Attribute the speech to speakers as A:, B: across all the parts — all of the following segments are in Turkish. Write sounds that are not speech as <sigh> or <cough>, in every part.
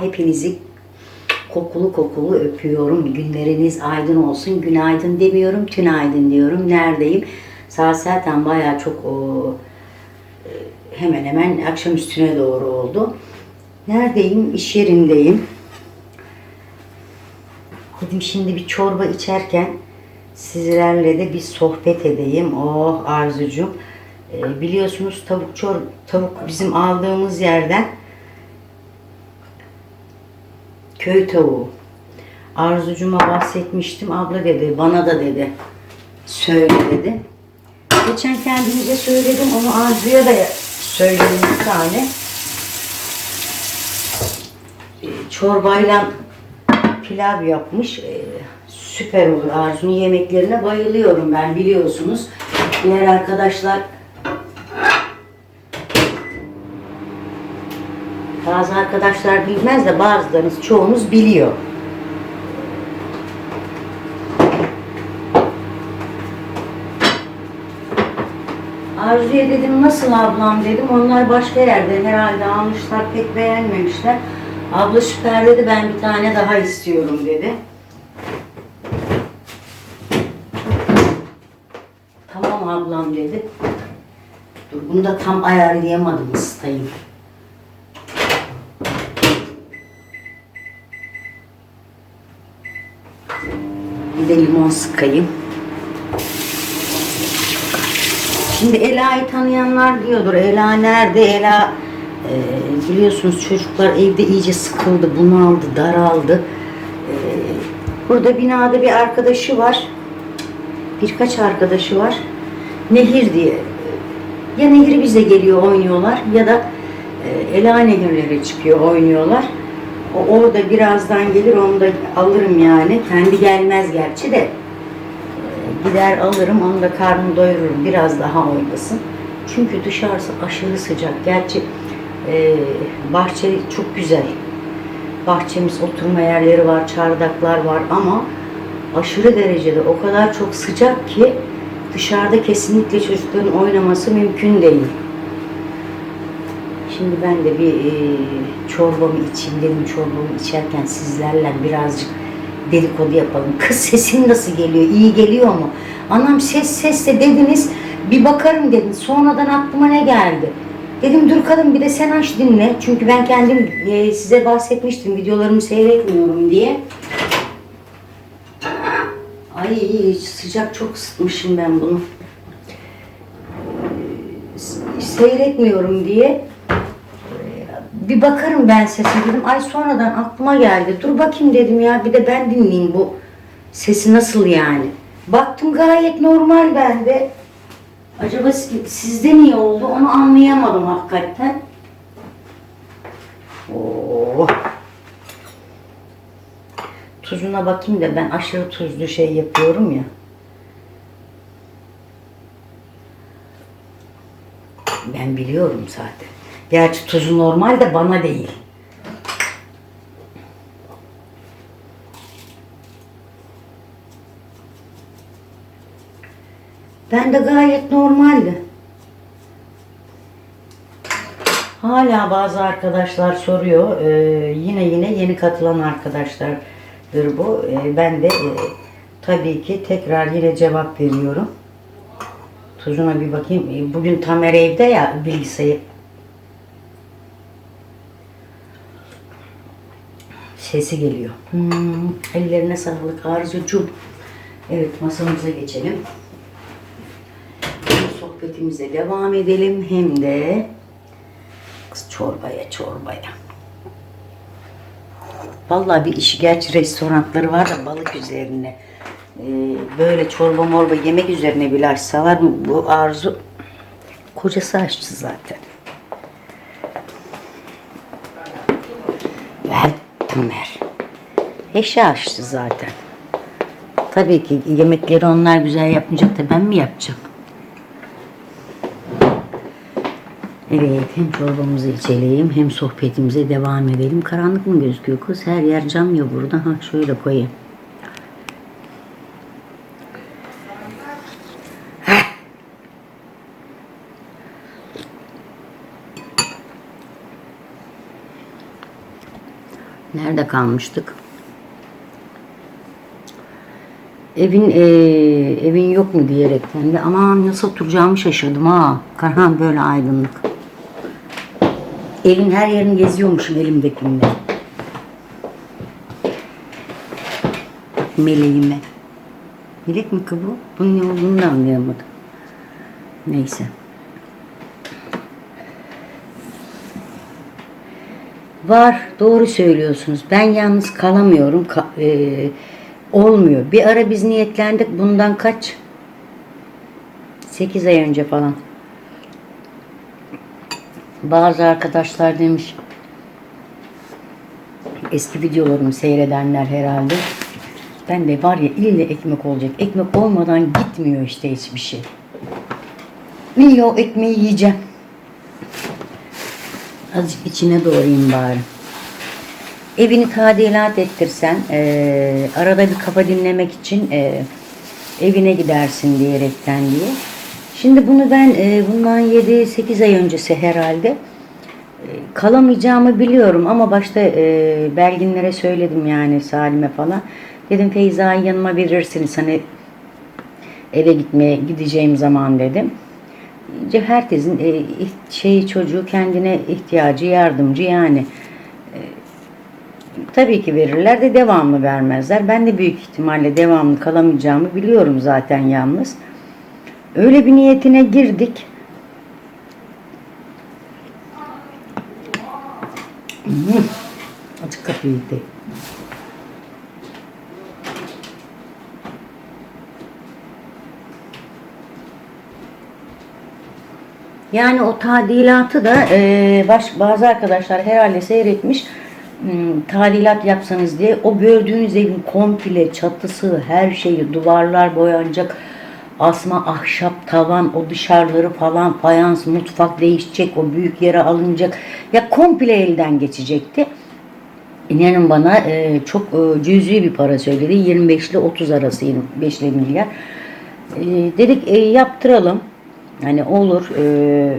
A: Hepinizi kokulu kokulu öpüyorum. Günleriniz aydın olsun. Günaydın demiyorum, tünaydın diyorum. Neredeyim? Saat zaten bayağı çok o, e, hemen hemen akşam üstüne doğru oldu. Neredeyim? İş yerindeyim. Dedim şimdi bir çorba içerken sizlerle de bir sohbet edeyim. Oh Arzucuğum. Ee, biliyorsunuz tavuk çor tavuk bizim aldığımız yerden köy tavuğu. Arzucuma bahsetmiştim. Abla dedi, bana da dedi. Söyle dedi. Geçen kendimize söyledim. Onu Arzu'ya da söyledim bir tane. Ee, Çorbayla pilav yapmış. Ee, süper olur. Arzu'nun yemeklerine bayılıyorum ben biliyorsunuz. Diğer arkadaşlar bazı arkadaşlar bilmez de bazılarınız çoğunuz biliyor. Arzu'ya dedim nasıl ablam dedim. Onlar başka yerden herhalde almışlar pek beğenmemişler. Abla süper dedi ben bir tane daha istiyorum dedi. Tamam ablam dedi. Dur bunu da tam ayarlayamadım ısıtayım. De limon sıkayım. Şimdi Ela'yı tanıyanlar diyordur. Ela nerede? Ela e, biliyorsunuz çocuklar evde iyice sıkıldı, bunaldı, daraldı. E, burada binada bir arkadaşı var. Birkaç arkadaşı var. Nehir diye. Ya Nehir bize geliyor oynuyorlar ya da e, Ela Nehirlere çıkıyor oynuyorlar. O orada birazdan gelir onu da alırım yani. Kendi gelmez gerçi de. Gider alırım onu da karnını doyururum biraz daha oynasın. Çünkü dışarısı aşırı sıcak. Gerçi e, bahçe çok güzel. Bahçemiz oturma yerleri var, çardaklar var ama aşırı derecede o kadar çok sıcak ki dışarıda kesinlikle çocukların oynaması mümkün değil. Şimdi ben de bir e, çorbamı içeyim dedim. Çorbamı içerken sizlerle birazcık dedikodu yapalım. Kız sesin nasıl geliyor? İyi geliyor mu? Anam ses ses de dediniz. Bir bakarım dedin. Sonradan aklıma ne geldi? Dedim dur kadın bir de sen aç dinle. Çünkü ben kendim e, size bahsetmiştim. Videolarımı seyretmiyorum diye. Ay sıcak çok ısıtmışım ben bunu. Seyretmiyorum diye bir bakarım ben sese dedim. Ay sonradan aklıma geldi. Dur bakayım dedim ya bir de ben dinleyeyim bu sesi nasıl yani. Baktım gayet normal bende. Acaba si- sizde niye oldu onu anlayamadım hakikaten. Oo. Tuzuna bakayım da ben aşırı tuzlu şey yapıyorum ya. Ben biliyorum zaten. Gerçi tuzu normal de bana değil. Ben de gayet normaldi. Hala bazı arkadaşlar soruyor. Ee, yine yine yeni katılan arkadaşlardır bu. Ee, ben de e, tabii ki tekrar yine cevap veriyorum. Tuzuna bir bakayım. Ee, Bugün Tamer evde ya bilgisayar. Sesi geliyor. Hmm, ellerine sağlık Arzucuğum. Evet masamıza geçelim. Hem sohbetimize devam edelim hem de kız çorbaya çorbaya. Vallahi bir işi gerçi restoranları var da balık üzerine. Ee, böyle çorba morba yemek üzerine bile açsalar bu arzu kocası açtı zaten. Ver Tamer. Eşi açtı zaten. Tabii ki yemekleri onlar güzel yapmayacak da ben mi yapacağım? Evet hem çorbamızı içelim hem sohbetimize devam edelim. Karanlık mı gözüküyor kız? Her yer cam ya burada. Ha şöyle koyayım. Heh. Nerede kalmıştık? Evin e, evin yok mu diyerekten de aman nasıl oturacağımı şaşırdım ha. Karhan böyle aydınlık. Evin her yerini geziyormuşum elimdekinde. Meleğime. Melek mi ki bu? Bunun ne olduğunu da anlayamadım. Neyse. Var, doğru söylüyorsunuz. Ben yalnız kalamıyorum. Ka- e, olmuyor. Bir ara biz niyetlendik bundan kaç? 8 ay önce falan. Bazı arkadaşlar demiş eski videolarımı seyredenler herhalde. Ben de var ya ille ekmek olacak. Ekmek olmadan gitmiyor işte hiçbir şey. İyi o ekmeği yiyeceğim. Azıcık içine doğrayayım bari. Evini tadilat ettirsen, eee, arada bir kafa dinlemek için eee, evine gidersin diyerekten diye. Şimdi bunu ben eee, bundan 7-8 ay öncesi herhalde eee, kalamayacağımı biliyorum ama başta eee Belginlere söyledim yani Salim'e falan. Dedim Feyza'yı yanıma verirsiniz hani eve gitmeye gideceğim zaman dedim. Herkesin e, şey çocuğu kendine ihtiyacı yardımcı yani. E, tabii ki verirler de devamlı vermezler. Ben de büyük ihtimalle devamlı kalamayacağımı biliyorum zaten yalnız. Öyle bir niyetine girdik. Açık kapıyı de. Yani o tadilatı da e, baş, bazı arkadaşlar herhalde seyretmiş. Hmm, tadilat yapsanız diye o gördüğünüz evin komple çatısı her şeyi duvarlar boyanacak asma ahşap tavan o dışarıları falan fayans mutfak değişecek o büyük yere alınacak ya komple elden geçecekti. İnanın bana e, çok e, cüzi bir para söyledi. 25 ile 30 arası 25 ile milyar. E, dedik e, yaptıralım. Hani olur. e,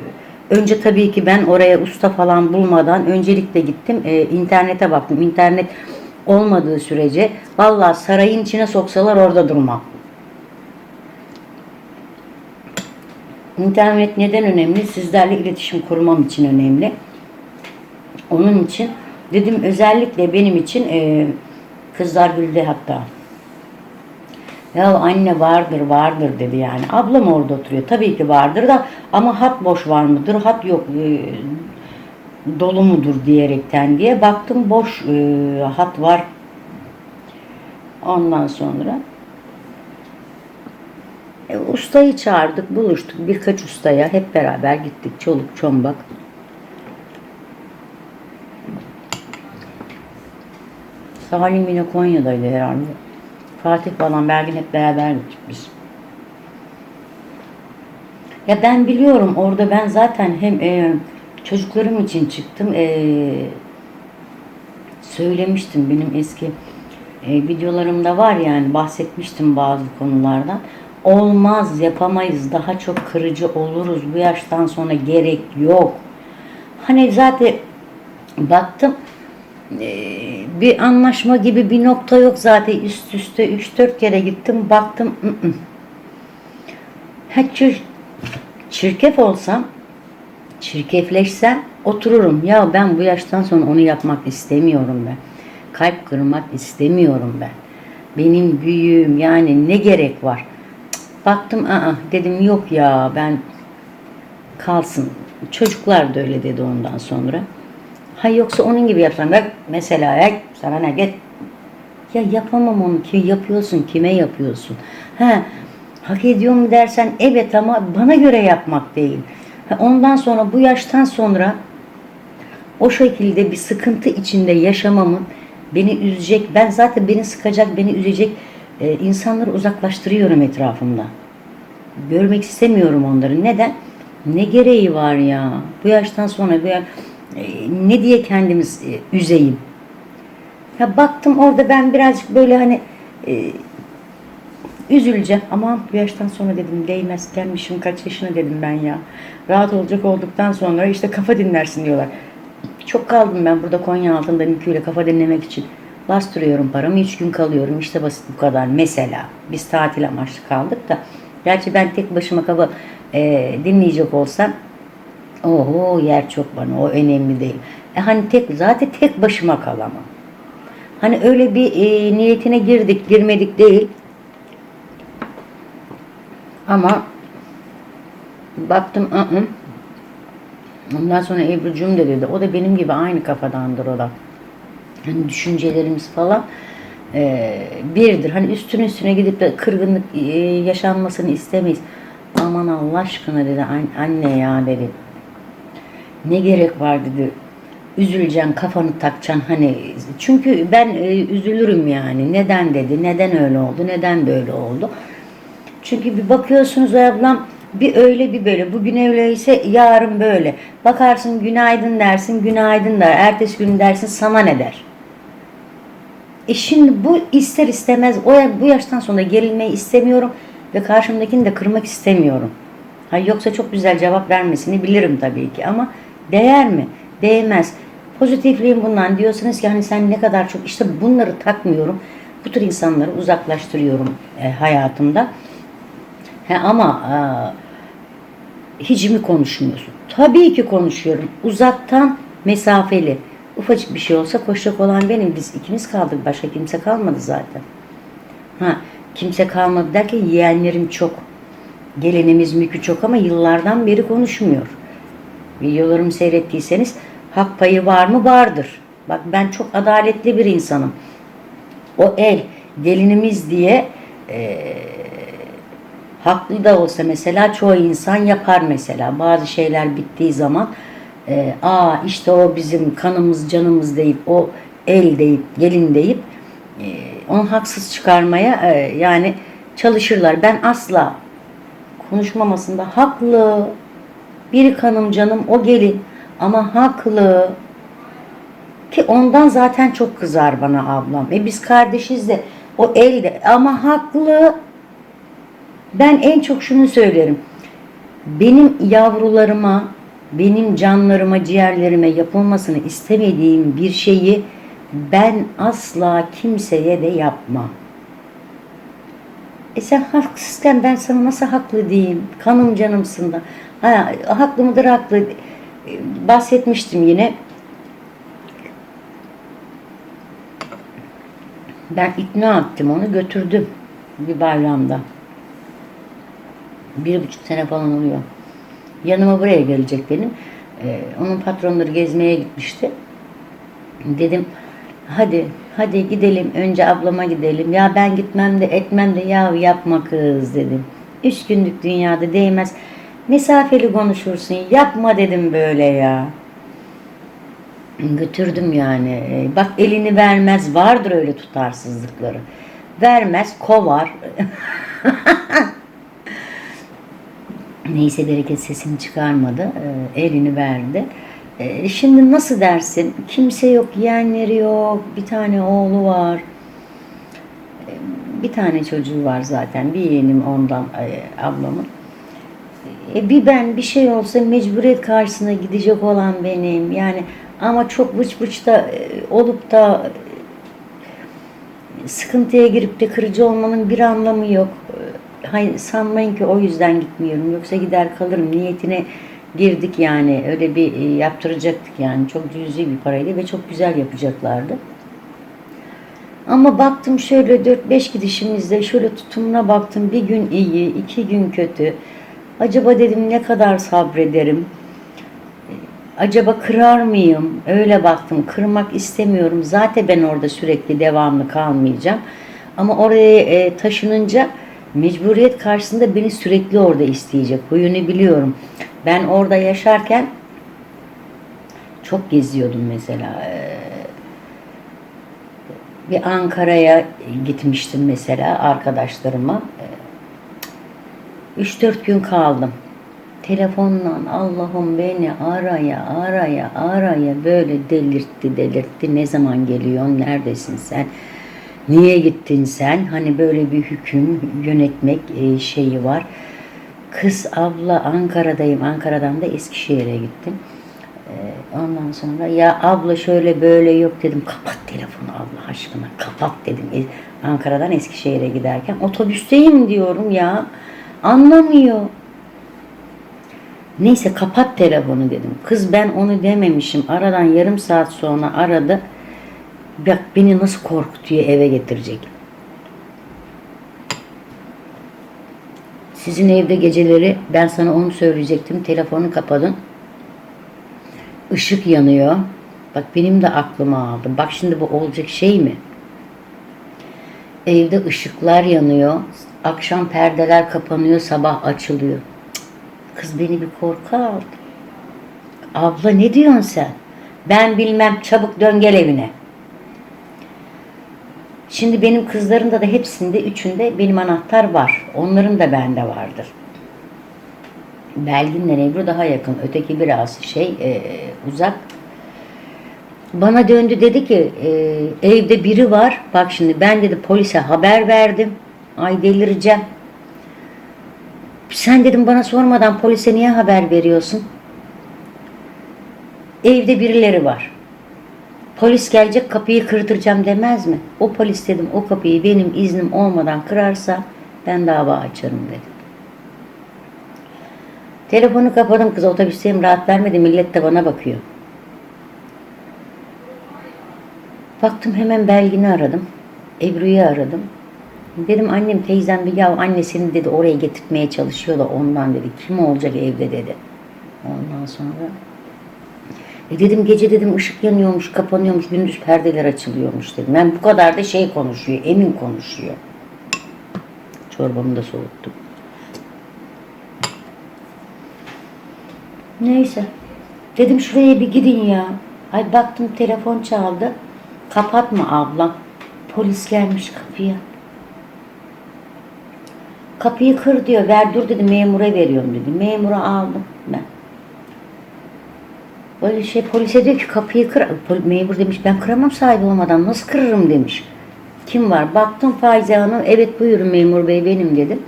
A: önce tabii ki ben oraya usta falan bulmadan öncelikle gittim. E, internete baktım. İnternet olmadığı sürece vallahi sarayın içine soksalar orada durmam. İnternet neden önemli? Sizlerle iletişim kurmam için önemli. Onun için dedim özellikle benim için e, kızlar güldü hatta. Ya anne vardır vardır dedi yani. Ablam orada oturuyor. Tabii ki vardır da ama hat boş var mıdır? Hat yok. e, dolu mudur diyerekten diye baktım boş e, hat var. Ondan sonra e, ustayı çağırdık, buluştuk. Birkaç ustaya hep beraber gittik. Çoluk çombak. Salim yine Konya'daydı herhalde. Fatih falan Belgin hep beraber biz. Ya ben biliyorum orada ben zaten hem e, çocuklarım için çıktım. E, söylemiştim benim eski e, videolarımda var yani bahsetmiştim bazı konulardan. Olmaz yapamayız daha çok kırıcı oluruz bu yaştan sonra gerek yok. Hani zaten baktım bir anlaşma gibi bir nokta yok zaten üst üste 3-4 kere gittim baktım ı -ı. Ha, çir- çirkef olsam çirkefleşsem otururum. Ya ben bu yaştan sonra onu yapmak istemiyorum ben. Kalp kırmak istemiyorum ben. Benim büyüğüm yani ne gerek var? Cık, Baktım aa dedim yok ya ben kalsın. Çocuklar da öyle dedi ondan sonra. Ha yoksa onun gibi yapsam bak mesela ya sana ne git. Ya yapamam onu ki yapıyorsun kime yapıyorsun? Ha hak ediyor mu dersen evet ama bana göre yapmak değil. Ha, ondan sonra bu yaştan sonra o şekilde bir sıkıntı içinde yaşamamın beni üzecek, ben zaten beni sıkacak, beni üzecek e, insanları uzaklaştırıyorum etrafımda. Görmek istemiyorum onları. Neden? Ne gereği var ya? Bu yaştan sonra bu ya- e, ne diye kendimiz e, üzeyim? Ya baktım orada ben birazcık böyle hani e, üzüleceğim. Ama bu yaştan sonra dedim değmez gelmişim kaç yaşına dedim ben ya. Rahat olacak olduktan sonra işte kafa dinlersin diyorlar. Çok kaldım ben burada Konya altında Mükü kafa dinlemek için. Bastırıyorum paramı. Üç gün kalıyorum. İşte basit bu kadar. Mesela biz tatil amaçlı kaldık da. Gerçi ben tek başıma kafa e, dinleyecek olsam oho yer çok bana. O önemli değil. E hani tek zaten tek başıma kalamam. Hani öyle bir e, niyetine girdik, girmedik değil. Ama baktım ı -ı. Ondan sonra Ebru'cum da dedi. O da benim gibi aynı kafadandır o da. Hani düşüncelerimiz falan e, birdir. Hani üstüne üstüne gidip de kırgınlık e, yaşanmasını istemeyiz. Aman Allah aşkına dedi "an- anne ya dedi. Ne gerek var dedi. Üzüleceksin kafanı takacaksın hani. Çünkü ben e, üzülürüm yani. Neden dedi. Neden öyle oldu. Neden böyle oldu. Çünkü bir bakıyorsunuz ablam bir öyle bir böyle. Bugün öyleyse yarın böyle. Bakarsın günaydın dersin günaydın der. Ertesi gün dersin sana ne der. E şimdi bu ister istemez o bu yaştan sonra gerilmeyi istemiyorum ve karşımdakini de kırmak istemiyorum. Ha yoksa çok güzel cevap vermesini bilirim tabii ki ama değer mi? Değmez. Pozitifliğim bundan diyorsanız ki hani sen ne kadar çok işte bunları takmıyorum. Bu tür insanları uzaklaştırıyorum e, hayatımda. He, ama e, hiç mi konuşmuyorsun? Tabii ki konuşuyorum. Uzaktan mesafeli. Ufacık bir şey olsa koşacak olan benim. Biz ikimiz kaldık. Başka kimse kalmadı zaten. Ha, kimse kalmadı derken yeğenlerim çok. Gelinimiz mükü çok ama yıllardan beri konuşmuyor. Videolarımı seyrettiyseniz hak payı var mı? Vardır. Bak ben çok adaletli bir insanım. O el gelinimiz diye eee haklı da olsa mesela çoğu insan yapar mesela bazı şeyler bittiği zaman e, aa işte o bizim kanımız canımız deyip o el deyip gelin deyip e, onu haksız çıkarmaya e, yani çalışırlar. Ben asla konuşmamasında haklı biri kanım canım o gelin ama haklı ki ondan zaten çok kızar bana ablam. E biz kardeşiz de o elde ama haklı ben en çok şunu söylerim. Benim yavrularıma, benim canlarıma, ciğerlerime yapılmasını istemediğim bir şeyi ben asla kimseye de yapmam. E sen haksızken ben sana nasıl haklı diyeyim? Kanım canımsın da. Ha, haklı mıdır haklı? E, Bahsetmiştim yine. Ben ikna ettim onu götürdüm bir bayramda bir buçuk sene falan oluyor. Yanıma buraya gelecek benim. Ee, onun patronları gezmeye gitmişti. Dedim hadi hadi gidelim önce ablama gidelim. Ya ben gitmem de etmem de ya yapma kız dedim. Üç günlük dünyada değmez. Mesafeli konuşursun. Yapma dedim böyle ya. Götürdüm yani. Ee, Bak elini vermez. Vardır öyle tutarsızlıkları. Vermez, kovar. <laughs> Neyse bereket sesini çıkarmadı. Ee, elini verdi. Ee, şimdi nasıl dersin? Kimse yok, yeğenleri yok. Bir tane oğlu var. Bir tane çocuğu var zaten. Bir yeğenim ondan e, ablamın. E, bir ben bir şey olsa mecburiyet karşısına gidecek olan benim. Yani ama çok vıç vıç da e, olup da e, sıkıntıya girip de kırıcı olmanın bir anlamı yok. Hayır, sanmayın ki o yüzden gitmiyorum. Yoksa gider kalırım. Niyetine girdik yani. Öyle bir e, yaptıracaktık yani. Çok cüzi bir paraydı ve çok güzel yapacaklardı. Ama baktım şöyle 4-5 gidişimizde şöyle tutumuna baktım. Bir gün iyi, iki gün kötü. Acaba dedim ne kadar sabrederim? Acaba kırar mıyım? Öyle baktım. Kırmak istemiyorum. Zaten ben orada sürekli devamlı kalmayacağım. Ama oraya e, taşınınca mecburiyet karşısında beni sürekli orada isteyecek. Huyunu biliyorum. Ben orada yaşarken çok geziyordum mesela. Ee, Bir Ankara'ya gitmiştim mesela arkadaşlarıma. 3-4 gün kaldım. Telefonla Allah'ım beni araya araya araya böyle delirtti delirtti. Ne zaman geliyorsun? Neredesin sen? Niye gittin sen? Hani böyle bir hüküm yönetmek e, şeyi var. Kız abla Ankara'dayım. Ankara'dan da Eskişehir'e gittim. E, Ondan sonra ya abla şöyle böyle yok dedim. Kapat telefonu Allah aşkına kapat dedim. E, Ankara'dan Eskişehir'e giderken otobüsteyim diyorum ya. Anlamıyor. Neyse kapat telefonu dedim. Kız ben onu dememişim. Aradan yarım saat sonra aradı. Bak beni nasıl korkutuyor eve getirecek. Sizin evde geceleri ben sana onu söyleyecektim. Telefonu kapadın. Işık yanıyor. Bak benim de aklıma aldı. Bak şimdi bu olacak şey mi? Evde ışıklar yanıyor. Akşam perdeler kapanıyor, sabah açılıyor. Kız beni bir korku aldı. Abla ne diyorsun sen? Ben bilmem çabuk dön gel evine. Şimdi benim kızlarında da hepsinde, üçünde benim anahtar var. Onların da bende vardır. Belgin'le Ebru daha yakın. Öteki biraz şey e, uzak. Bana döndü dedi ki e, evde biri var. Bak şimdi ben dedi polise haber verdim. Ay delireceğim. Sen dedim bana sormadan polise niye haber veriyorsun? Evde birileri var. Polis gelecek kapıyı kırdıracağım demez mi? O polis dedim o kapıyı benim iznim olmadan kırarsa ben dava açarım dedim. Telefonu kapadım kız otobüsteyim rahat vermedi millet de bana bakıyor. Baktım hemen Belgin'i aradım. Ebru'yu aradım. Dedim annem teyzem bir ya annesini dedi oraya getirtmeye çalışıyor da ondan dedi. Kim olacak evde dedi. Ondan sonra e dedim gece dedim ışık yanıyormuş, kapanıyormuş, gündüz perdeler açılıyormuş dedim. Ben bu kadar da şey konuşuyor, emin konuşuyor. Çorbamı da soğuttum. Neyse. Dedim şuraya bir gidin ya. Ay baktım telefon çaldı. Kapatma abla. Polis gelmiş kapıya. Kapıyı kır diyor. Ver dur dedi memura veriyorum dedi. Memura aldım ben. Böyle şey polise diyor ki kapıyı kır. Memur demiş ben kıramam sahibi olmadan nasıl kırırım demiş. Kim var? Baktım Faize Hanım. Evet buyurun memur bey benim dedim.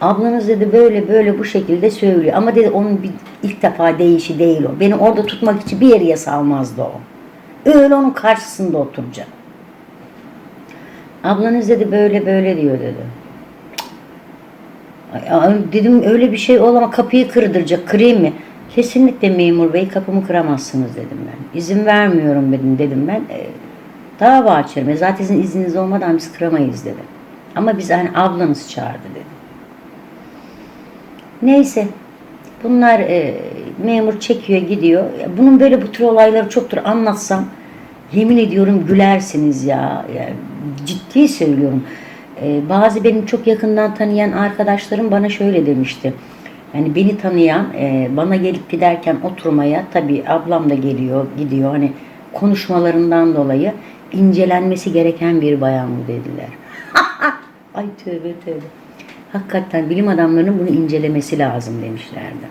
A: Ablanız dedi böyle böyle bu şekilde söylüyor. Ama dedi onun bir ilk defa değişi değil o. Beni orada tutmak için bir yere salmazdı o. Öyle onun karşısında oturacak. Ablanız dedi böyle böyle diyor dedi. Dedim öyle bir şey olamaz kapıyı kırdıracak kırayım mı? Kesinlikle memur bey kapımı kıramazsınız dedim ben. İzin vermiyorum dedim dedim ben. E, dava açarım. E, zaten sizin izniniz olmadan biz kıramayız dedi. Ama biz hani ablanız çağırdı dedi. Neyse. Bunlar e, memur çekiyor gidiyor. Bunun böyle bu tür olayları çoktur anlatsam yemin ediyorum gülersiniz ya. Yani ciddi söylüyorum. E, bazı benim çok yakından tanıyan arkadaşlarım bana şöyle demişti. Yani beni tanıyan e, bana gelip giderken oturmaya tabii ablam da geliyor gidiyor hani konuşmalarından dolayı incelenmesi gereken bir bayan mı dediler. <laughs> Ay tövbe tövbe. Hakikaten bilim adamlarının bunu incelemesi lazım demişlerdi.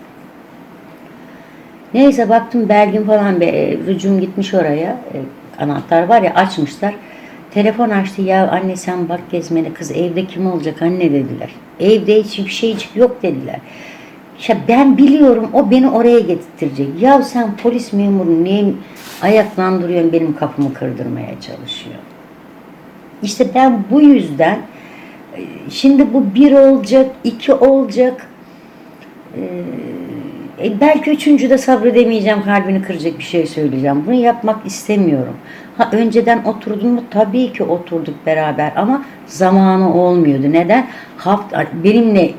A: Neyse baktım Belgin falan be, e, rücum gitmiş oraya. E, anahtar var ya açmışlar. Telefon açtı ya anne sen bak gezmene kız evde kim olacak anne dediler. Evde hiçbir şey yok dediler. Ya ben biliyorum o beni oraya getirtecek. Ya sen polis memuru niye ayaklandırıyorsun benim kapımı kırdırmaya çalışıyor. İşte ben bu yüzden e, şimdi bu bir olacak, iki olacak. Ee, e, belki üçüncü de sabredemeyeceğim, kalbini kıracak bir şey söyleyeceğim. Bunu yapmak istemiyorum. Ha önceden oturdun mu? Tabii ki oturduk beraber ama zamanı olmuyordu. Neden? Hafta, benimle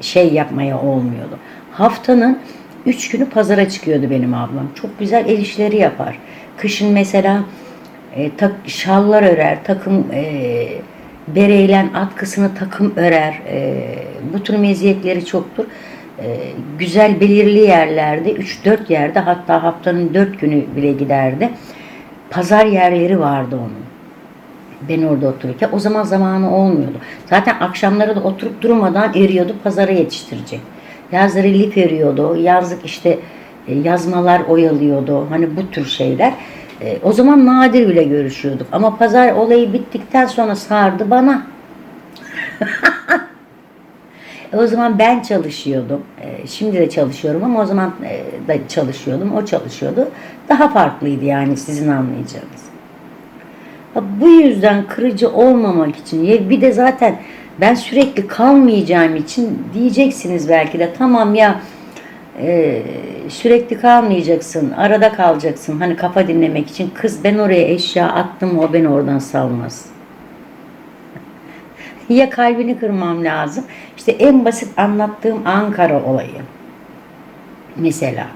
A: şey yapmaya olmuyordu. Haftanın üç günü pazara çıkıyordu benim ablam. Çok güzel el işleri yapar. Kışın mesela e, tak, şallar örer, takım e, bereylen atkısını takım örer. E, bu tür meziyetleri çoktur. E, güzel belirli yerlerde, 3-4 yerde hatta haftanın 4 günü bile giderdi. Pazar yerleri vardı onun. Ben orada otururken. O zaman zamanı olmuyordu. Zaten akşamları da oturup durmadan eriyordu. Pazara yetiştirecek. Yazları lif eriyordu. Yazlık işte e, yazmalar oyalıyordu. Hani bu tür şeyler. E, o zaman nadir bile görüşüyorduk. Ama pazar olayı bittikten sonra sardı bana. <laughs> O zaman ben çalışıyordum. E, şimdi de çalışıyorum ama o zaman e, da çalışıyordum. O çalışıyordu. Daha farklıydı yani sizin anlayacağınız. Bu yüzden kırıcı olmamak için bir de zaten ben sürekli kalmayacağım için diyeceksiniz belki de tamam ya e, sürekli kalmayacaksın arada kalacaksın hani kafa dinlemek için kız ben oraya eşya attım o beni oradan salmaz. Ya kalbini kırmam lazım. İşte en basit anlattığım Ankara olayı. Mesela.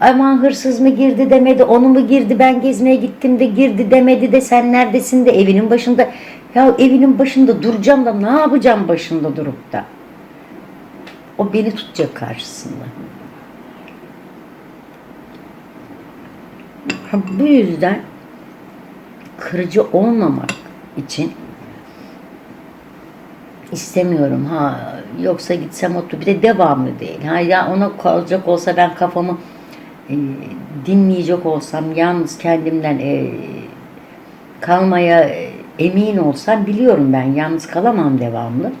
A: Aman hırsız mı girdi demedi, onu mu girdi, ben gezmeye gittim de girdi demedi de sen neredesin de evinin başında. Ya evinin başında duracağım da ne yapacağım başında durup da. O beni tutacak karşısında. Bu yüzden kırıcı olmamak için istemiyorum ha yoksa gitsem otur bir de devamlı değil ha ya ona kalacak olsa ben kafamı e, dinleyecek olsam yalnız kendimden e, kalmaya e, emin olsam biliyorum ben yalnız kalamam devamlı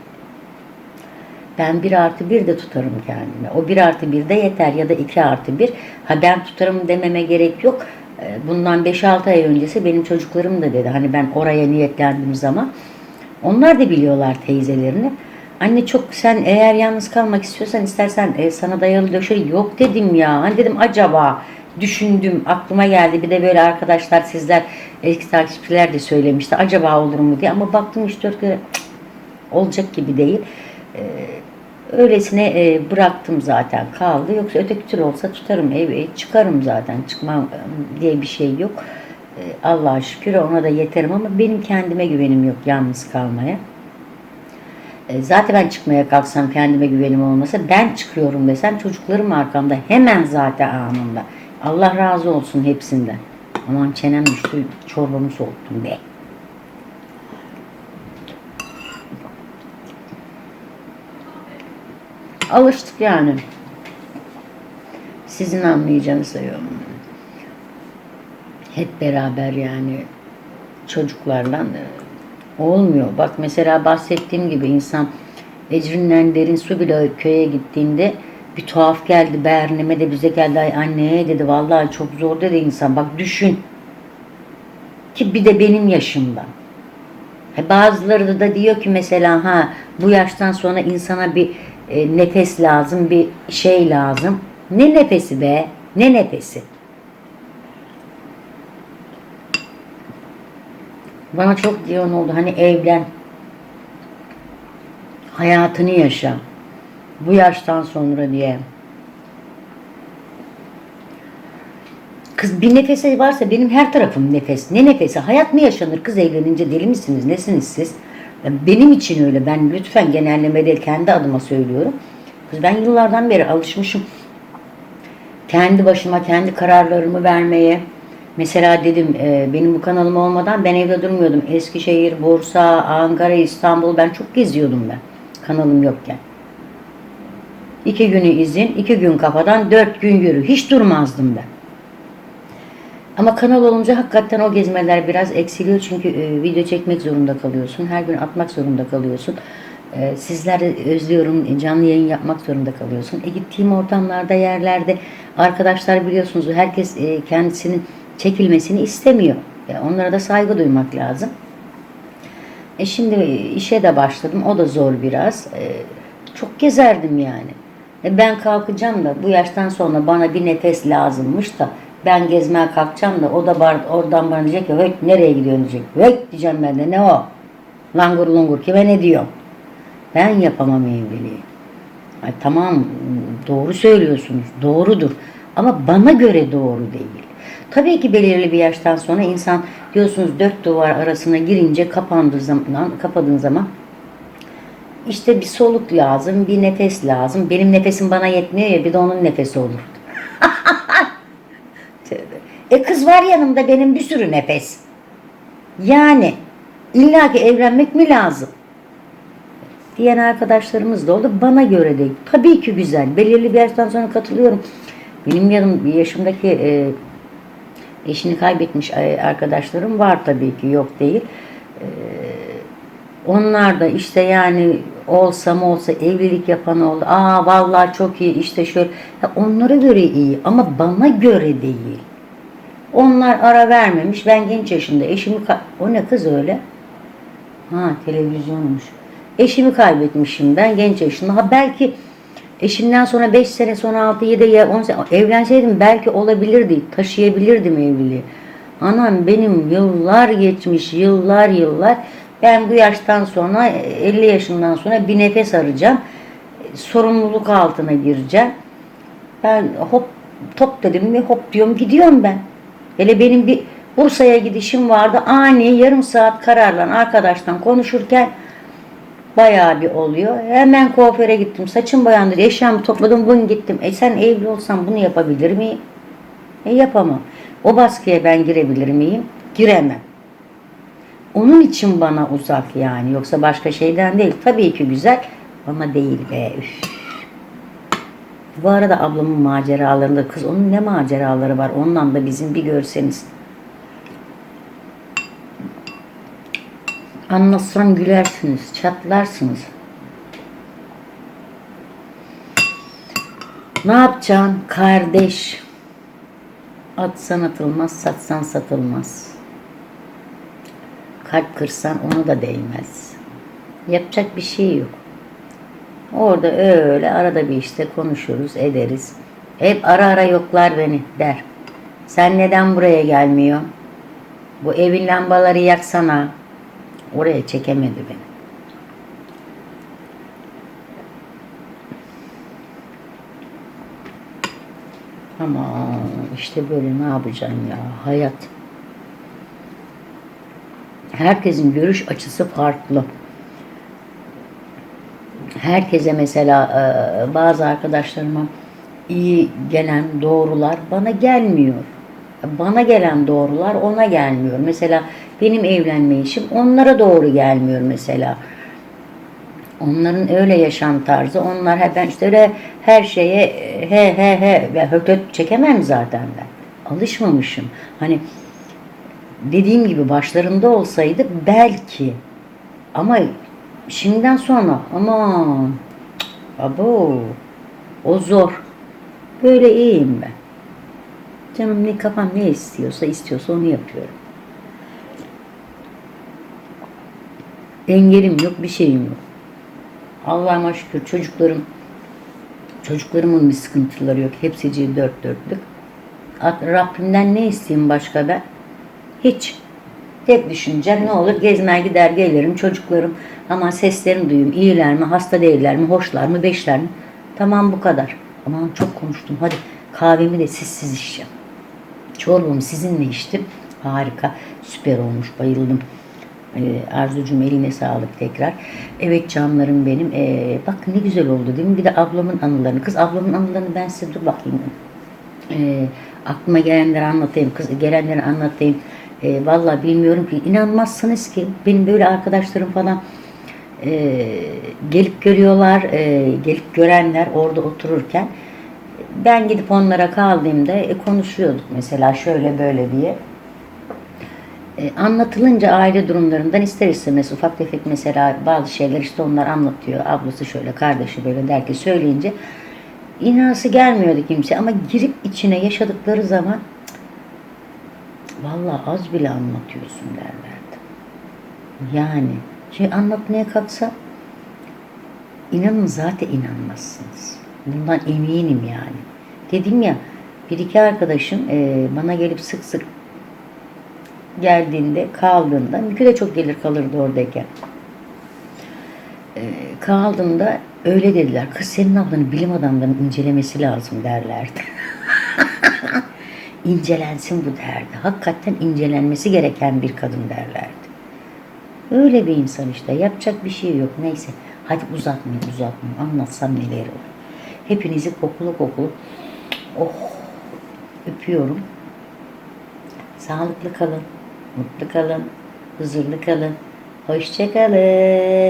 A: ben bir artı bir de tutarım kendime. O bir artı bir de yeter ya da iki artı bir. Ha ben tutarım dememe gerek yok. E, Bundan 5-6 ay öncesi benim çocuklarım da dedi. Hani ben oraya niyetlendiğim zaman. Onlar da biliyorlar teyzelerini. Anne çok sen eğer yalnız kalmak istiyorsan istersen e, sana dayalı döşeği yok dedim ya. Hani dedim acaba düşündüm aklıma geldi. Bir de böyle arkadaşlar sizler eski takipçiler de söylemişti. Acaba olur mu diye ama baktım 3-4 kere olacak gibi değil. Ee, öylesine e, bıraktım zaten kaldı. Yoksa öteki tür olsa tutarım ev çıkarım zaten çıkmam e, diye bir şey yok. E, Allah'a şükür ona da yeterim ama benim kendime güvenim yok yalnız kalmaya. E, zaten ben çıkmaya kalksam kendime güvenim olmasa ben çıkıyorum desem çocuklarım arkamda hemen zaten anında. Allah razı olsun hepsinden. Aman çenem düştü çorbamı soğuttum be. Alıştık yani. Sizin anlayacağınız sayıyorum. Hep beraber yani çocuklarla e, olmuyor. Bak mesela bahsettiğim gibi insan Ecrin'den derin su bile köye gittiğinde bir tuhaf geldi. Beğerneme de bize geldi. Ay anneye dedi vallahi çok zor dedi insan. Bak düşün. Ki bir de benim yaşımda. Ha, Bazıları da diyor ki mesela ha bu yaştan sonra insana bir e, nefes lazım, bir şey lazım. Ne nefesi be? Ne nefesi? Bana çok diyen oldu. Hani evlen. Hayatını yaşa. Bu yaştan sonra diye. Kız bir nefesi varsa benim her tarafım nefes. Ne nefesi? Hayat mı yaşanır kız evlenince deli misiniz? Nesiniz siz? Benim için öyle. Ben lütfen genelleme değil kendi adıma söylüyorum. Kız ben yıllardan beri alışmışım. Kendi başıma kendi kararlarımı vermeye. Mesela dedim e, benim bu kanalım olmadan ben evde durmuyordum. Eskişehir, Bursa, Ankara, İstanbul ben çok geziyordum ben. Kanalım yokken. İki günü izin, iki gün kafadan, dört gün yürü. Hiç durmazdım ben. Ama kanal olunca hakikaten o gezmeler biraz eksiliyor çünkü e, video çekmek zorunda kalıyorsun. Her gün atmak zorunda kalıyorsun. E, sizleri özlüyorum. Canlı yayın yapmak zorunda kalıyorsun. E, gittiğim ortamlarda, yerlerde arkadaşlar biliyorsunuz herkes e, kendisinin çekilmesini istemiyor. E, onlara da saygı duymak lazım. E şimdi işe de başladım. O da zor biraz. E, çok gezerdim yani. E ben kalkacağım da bu yaştan sonra bana bir nefes lazımmış da ben gezmeye kalkacağım da o da bar, oradan bana diyecek ki "Hık, nereye gidiyorsun diyecek. Hık diyeceğim ben de ne o? Langur lungur kime ne diyor? Ben yapamam evliliği. Ay, tamam doğru söylüyorsunuz. Doğrudur. Ama bana göre doğru değil. Tabii ki belirli bir yaştan sonra insan diyorsunuz dört duvar arasına girince kapandığı zaman, kapadığın zaman işte bir soluk lazım, bir nefes lazım. Benim nefesim bana yetmiyor ya bir de onun nefesi olur. <laughs> E kız var yanımda benim bir sürü nefes. Yani illaki evlenmek mi lazım? Diyen arkadaşlarımız da oldu. Bana göre değil. Tabii ki güzel. Belirli bir yaştan sonra katılıyorum. Benim yanım yaşımdaki e, eşini kaybetmiş e, arkadaşlarım var tabii ki yok değil. E, onlar da işte yani olsa mı olsa evlilik yapan oldu. Aa vallahi çok iyi işte şöyle. Ya onlara göre iyi ama bana göre değil. Onlar ara vermemiş. Ben genç yaşında eşimi o ne kız öyle? Ha televizyonmuş. Eşimi kaybetmişim ben genç yaşında. Ha belki eşimden sonra 5 sene sonra 6 7 ya 10 sene evlenseydim belki olabilirdi. Taşıyabilirdim evliliği. Anam benim yıllar geçmiş yıllar yıllar. Ben bu yaştan sonra 50 yaşından sonra bir nefes arayacağım. Sorumluluk altına gireceğim. Ben hop top dedim mi hop diyorum gidiyorum ben. Hele benim bir Bursa'ya gidişim vardı. Ani yarım saat kararla arkadaştan konuşurken bayağı bir oluyor. Hemen kuaföre gittim. Saçım boyandı. Eşyamı topladım. Bugün gittim. E sen evli olsan bunu yapabilir miyim? E yapamam. O baskıya ben girebilir miyim? Giremem. Onun için bana uzak yani. Yoksa başka şeyden değil. Tabii ki güzel ama değil be. Üf. Bu arada ablamın maceralarında kız onun ne maceraları var ondan da bizim bir görseniz. Anlatsam gülersiniz, çatlarsınız. Ne yapacaksın kardeş? Atsan atılmaz, satsan satılmaz. Kalp kırsan onu da değmez. Yapacak bir şey yok. Orada öyle arada bir işte konuşuruz, ederiz. Hep ara ara yoklar beni der. Sen neden buraya gelmiyor? Bu evin lambaları yaksana. Oraya çekemedi beni. Ama işte böyle ne yapacaksın ya hayat. Herkesin görüş açısı farklı herkese mesela e, bazı arkadaşlarıma iyi gelen doğrular bana gelmiyor. Bana gelen doğrular ona gelmiyor. Mesela benim evlenme işim onlara doğru gelmiyor mesela. Onların öyle yaşam tarzı. Onlar hep ben işte öyle her şeye he he he ve hötöt çekemem zaten ben. Alışmamışım. Hani dediğim gibi başlarında olsaydı belki ama Şimdiden sonra aman abo o zor. Böyle iyiyim ben. Canım ne kafam ne istiyorsa istiyorsa onu yapıyorum. Engelim yok bir şeyim yok. Allah'ıma şükür çocuklarım çocuklarımın bir sıkıntıları yok. Hepsi dört dörtlük. Rabbimden ne isteyeyim başka ben? Hiç. Tek düşüncem ne olur? Gezmeye gider gelirim çocuklarım. Ama seslerini duyayım. İyiler mi hasta değiller mi hoşlar mı beşler mi? Tamam bu kadar. Aman çok konuştum. Hadi kahvemi de sizsiz içeceğim. Çorbamı sizinle içtim. Harika. Süper olmuş. Bayıldım ee, Arzucuğum eline sağlık tekrar. Evet canlarım benim. Ee, bak ne güzel oldu değil mi? Bir de ablamın anılarını. Kız ablamın anılarını ben size dur bakayım. Ee, aklıma gelenleri anlatayım. Kız gelenleri anlatayım. E, Valla bilmiyorum ki inanmazsınız ki benim böyle arkadaşlarım falan e, gelip görüyorlar, e, gelip görenler orada otururken ben gidip onlara kaldığımda e, konuşuyorduk mesela şöyle böyle diye. E, anlatılınca aile durumlarından ister istemez ufak tefek mesela bazı şeyler işte onlar anlatıyor. Ablası şöyle, kardeşi böyle derken söyleyince inanası gelmiyordu kimse ama girip içine yaşadıkları zaman Vallahi az bile anlatıyorsun derlerdi. Yani şey anlatmaya kalksa inanın zaten inanmazsınız. Bundan eminim yani. Dedim ya bir iki arkadaşım e, bana gelip sık sık geldiğinde kaldığında Mükü de çok gelir kalırdı oradayken. E, kaldığında öyle dediler. Kız senin ablanı bilim adamlarının incelemesi lazım derlerdi. <laughs> incelensin bu derdi. Hakikaten incelenmesi gereken bir kadın derlerdi. Öyle bir insan işte. Yapacak bir şey yok. Neyse. Hadi uzatmayayım uzatmayayım. Anlatsam neler olur. Hepinizi kokulu kokulu oh öpüyorum. Sağlıklı kalın. Mutlu kalın. Huzurlu kalın. Hoşçakalın.